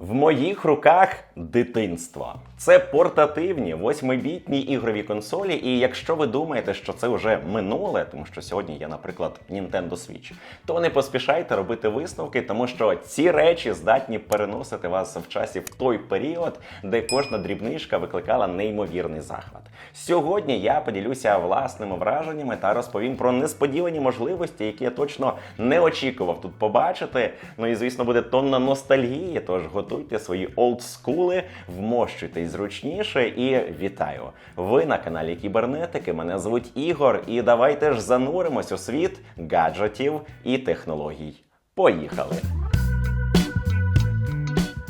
В моїх руках дитинство. Це портативні восьмибітні ігрові консолі. І якщо ви думаєте, що це вже минуле, тому що сьогодні є, наприклад, Nintendo Switch, то не поспішайте робити висновки, тому що ці речі здатні переносити вас в часі в той період, де кожна дрібничка викликала неймовірний захват. Сьогодні я поділюся власними враженнями та розповім про несподівані можливості, які я точно не очікував тут побачити. Ну і звісно, буде тонна ностальгії. Тож готуйте свої олдскули, вмощуйтесь зручніше і вітаю! Ви на каналі Кібернетики. Мене звуть Ігор, і давайте ж зануримось у світ гаджетів і технологій. Поїхали!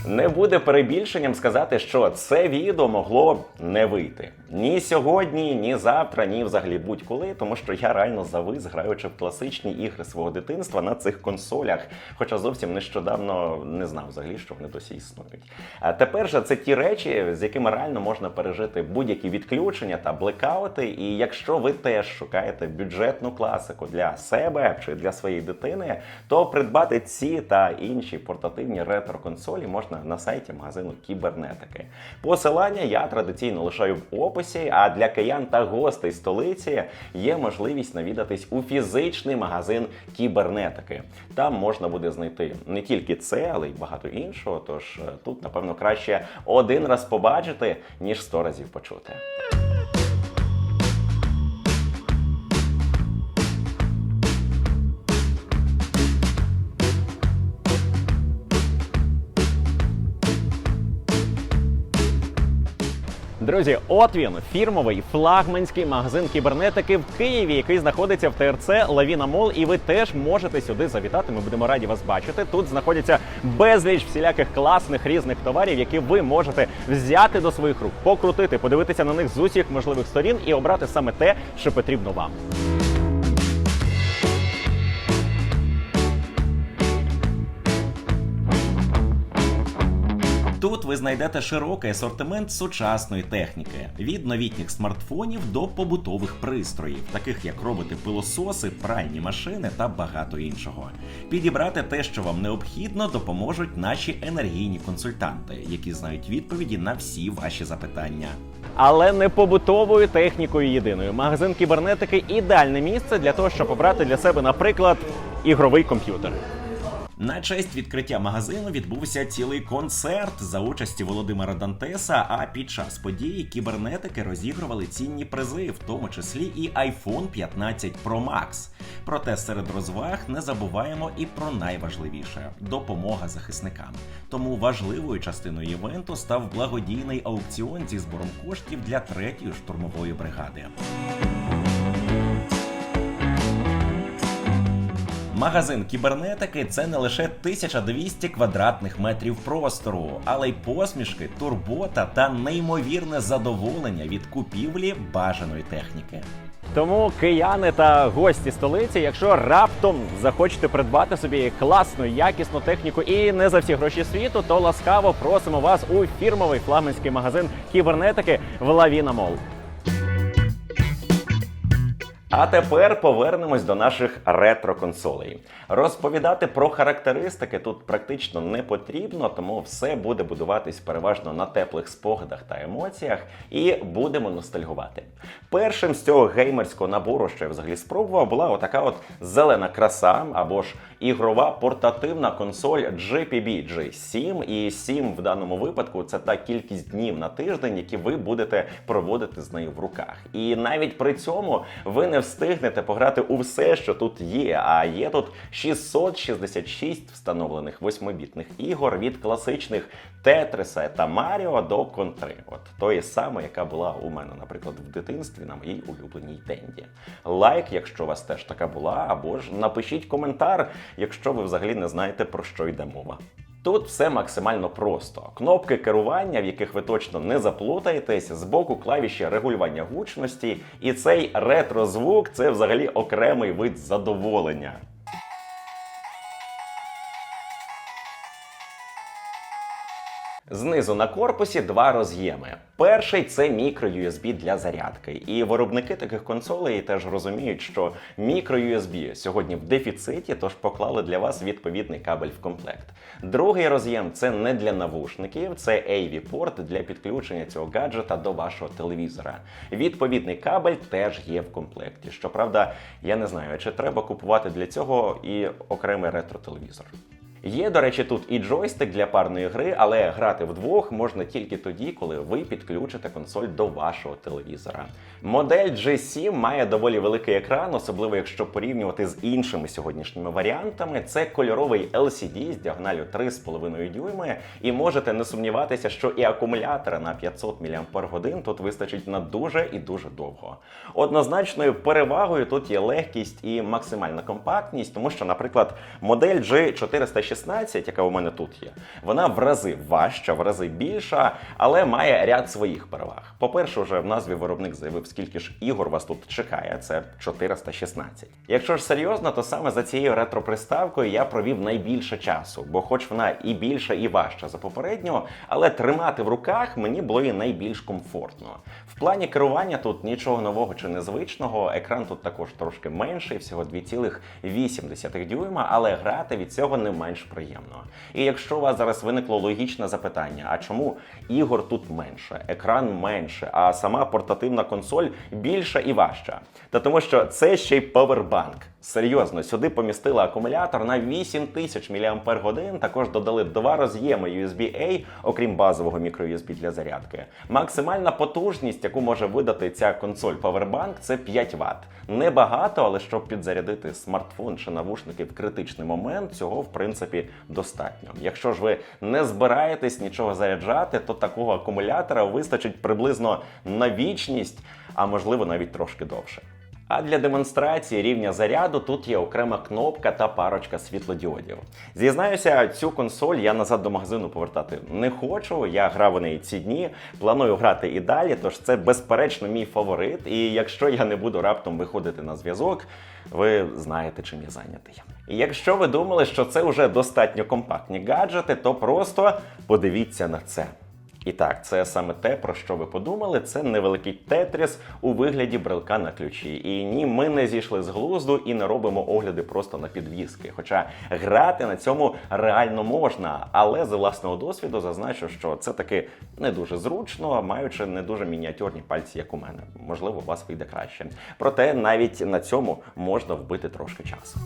Не буде перебільшенням сказати, що це відео могло не вийти ні сьогодні, ні завтра, ні взагалі будь-коли, тому що я реально завис, граючи в класичні ігри свого дитинства на цих консолях, хоча зовсім нещодавно не знав взагалі, що вони досі існують. А тепер же це ті речі, з якими реально можна пережити будь-які відключення та блекаути. І якщо ви теж шукаєте бюджетну класику для себе чи для своєї дитини, то придбати ці та інші портативні ретро-консолі можна на сайті магазину кібернетики. Посилання я традиційно лишаю в описі. А для киян та гостей столиці є можливість навідатись у фізичний магазин кібернетики. Там можна буде знайти не тільки це, але й багато іншого. Тож е, тут, напевно, краще один раз побачити, ніж сто разів почути. Друзі, от він фірмовий флагманський магазин кібернетики в Києві, який знаходиться в ТРЦ Лавіна Мол. І ви теж можете сюди завітати. Ми будемо раді вас бачити. Тут знаходяться безліч всіляких класних різних товарів, які ви можете взяти до своїх рук, покрутити, подивитися на них з усіх можливих сторін і обрати саме те, що потрібно вам. Тут ви знайдете широкий асортимент сучасної техніки від новітніх смартфонів до побутових пристроїв, таких як роботи-пилососи, пральні машини та багато іншого. Підібрати те, що вам необхідно, допоможуть наші енергійні консультанти, які знають відповіді на всі ваші запитання. Але не побутовою технікою єдиною. Магазин кібернетики ідеальне місце для того, щоб обрати для себе, наприклад, ігровий комп'ютер. На честь відкриття магазину відбувся цілий концерт за участі Володимира Дантеса. А під час події кібернетики розігрували цінні призи, в тому числі і iPhone 15 Pro Max. Проте серед розваг не забуваємо і про найважливіше допомога захисникам. Тому важливою частиною івенту став благодійний аукціон зі збором коштів для третьої штурмової бригади. Магазин кібернетики це не лише 1200 квадратних метрів простору, але й посмішки, турбота та неймовірне задоволення від купівлі бажаної техніки. Тому кияни та гості столиці, якщо раптом захочете придбати собі класну, якісну техніку і не за всі гроші світу, то ласкаво просимо вас у фірмовий флагманський магазин кібернетики в Лавіна Мол. А тепер повернемось до наших ретро-консолей. Розповідати про характеристики тут практично не потрібно, тому все буде будуватись переважно на теплих спогадах та емоціях, і будемо ностальгувати. Першим з цього геймерського набору, що я взагалі спробував, була отака от зелена краса або ж ігрова портативна консоль GPB G7. І 7 в даному випадку це та кількість днів на тиждень, які ви будете проводити з нею в руках. І навіть при цьому ви не встигнете пограти у все, що тут є. А є тут 666 встановлених восьмибітних ігор від класичних Тетриса та Маріо до Контри. От тої саме, яка була у мене, наприклад, в дитинстві на моїй улюбленій Денді. Лайк, якщо у вас теж така була, або ж напишіть коментар, якщо ви взагалі не знаєте про що йде мова. Тут все максимально просто. Кнопки керування, в яких ви точно не заплутаєтесь, з боку клавіші регулювання гучності, і цей ретро-звук це взагалі окремий вид задоволення. Знизу на корпусі два роз'єми. Перший це мікро-USB для зарядки. І виробники таких консолей теж розуміють, що мікро-USB сьогодні в дефіциті, тож поклали для вас відповідний кабель в комплект. Другий роз'єм це не для навушників, це AV-порт для підключення цього гаджета до вашого телевізора. Відповідний кабель теж є в комплекті. Щоправда, я не знаю, чи треба купувати для цього і окремий ретро-телевізор. Є, до речі, тут і джойстик для парної гри, але грати вдвох можна тільки тоді, коли ви підключите консоль до вашого телевізора. Модель G7 має доволі великий екран, особливо якщо порівнювати з іншими сьогоднішніми варіантами. Це кольоровий LCD з діагоналю 3,5 дюйми, і можете не сумніватися, що і акумулятора на 500 мАч тут вистачить на дуже і дуже довго. Однозначною перевагою тут є легкість і максимальна компактність, тому що, наприклад, модель G416, яка у мене тут є, вона в рази важча, в рази більша, але має ряд своїх переваг. По-перше, вже в назві виробник заявив, скільки ж ігор вас тут чекає. Це 416. Якщо ж серйозно, то саме за цією ретро-приставкою я провів найбільше часу, бо, хоч вона і більша, і важча за попередню, але тримати в руках мені було і найбільш комфортно. В плані керування тут нічого нового чи незвичного. Екран тут також трошки менший, всього 2,8 дюйма, але грати від цього не менш приємно. І якщо у вас зараз виникло логічне запитання, а чому ігор тут менше, екран менше, а сама портативна консоль більша і важча? Та тому що це ще й повербанк. Серйозно, сюди помістили акумулятор на 8000 мАч, також додали два роз'єми USB-A, окрім базового мікро-USB для зарядки. Максимальна потужність, яку може видати ця консоль Powerbank, це 5 Вт. Небагато, але щоб підзарядити смартфон чи навушники в критичний момент, цього в принципі достатньо. Якщо ж ви не збираєтесь нічого заряджати, то такого акумулятора вистачить приблизно на вічність, а можливо навіть трошки довше. А для демонстрації рівня заряду тут є окрема кнопка та парочка світлодіодів. Зізнаюся, цю консоль я назад до магазину повертати не хочу. Я грав у неї ці дні, планую грати і далі. Тож це безперечно мій фаворит. І якщо я не буду раптом виходити на зв'язок, ви знаєте, чим я зайнятий. І якщо ви думали, що це вже достатньо компактні гаджети, то просто подивіться на це. І так, це саме те, про що ви подумали. Це невеликий тетріс у вигляді брелка на ключі. І ні, ми не зійшли з глузду і не робимо огляди просто на підвіски. Хоча грати на цьому реально можна, але з власного досвіду зазначу, що це таки не дуже зручно, маючи не дуже мініатюрні пальці, як у мене. Можливо, у вас вийде краще. Проте навіть на цьому можна вбити трошки часу.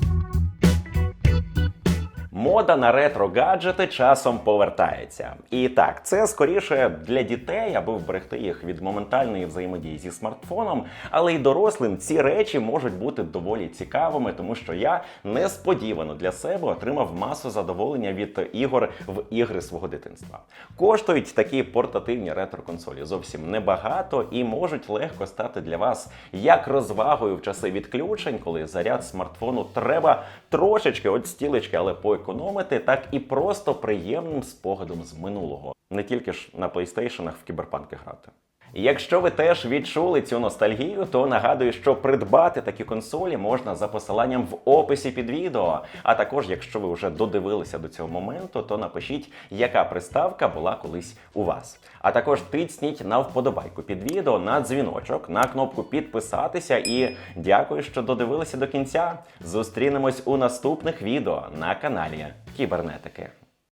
Мода на ретро-гаджети часом повертається. І так, це скоріше для дітей, аби вберегти їх від моментальної взаємодії зі смартфоном. Але й дорослим ці речі можуть бути доволі цікавими, тому що я несподівано для себе отримав масу задоволення від ігор в ігри свого дитинства. Коштують такі портативні ретро-консолі зовсім небагато і можуть легко стати для вас як розвагою в часи відключень, коли заряд смартфону треба трошечки от стілечки, але поекономити, так і просто приємним спогадом з минулого. Не тільки ж на плейстейшенах в кіберпанки грати. Якщо ви теж відчули цю ностальгію, то нагадую, що придбати такі консолі можна за посиланням в описі під відео. А також, якщо ви вже додивилися до цього моменту, то напишіть, яка приставка була колись у вас. А також тицніть на вподобайку під відео, на дзвіночок, на кнопку підписатися і дякую, що додивилися до кінця. Зустрінемось у наступних відео на каналі Кібернетики.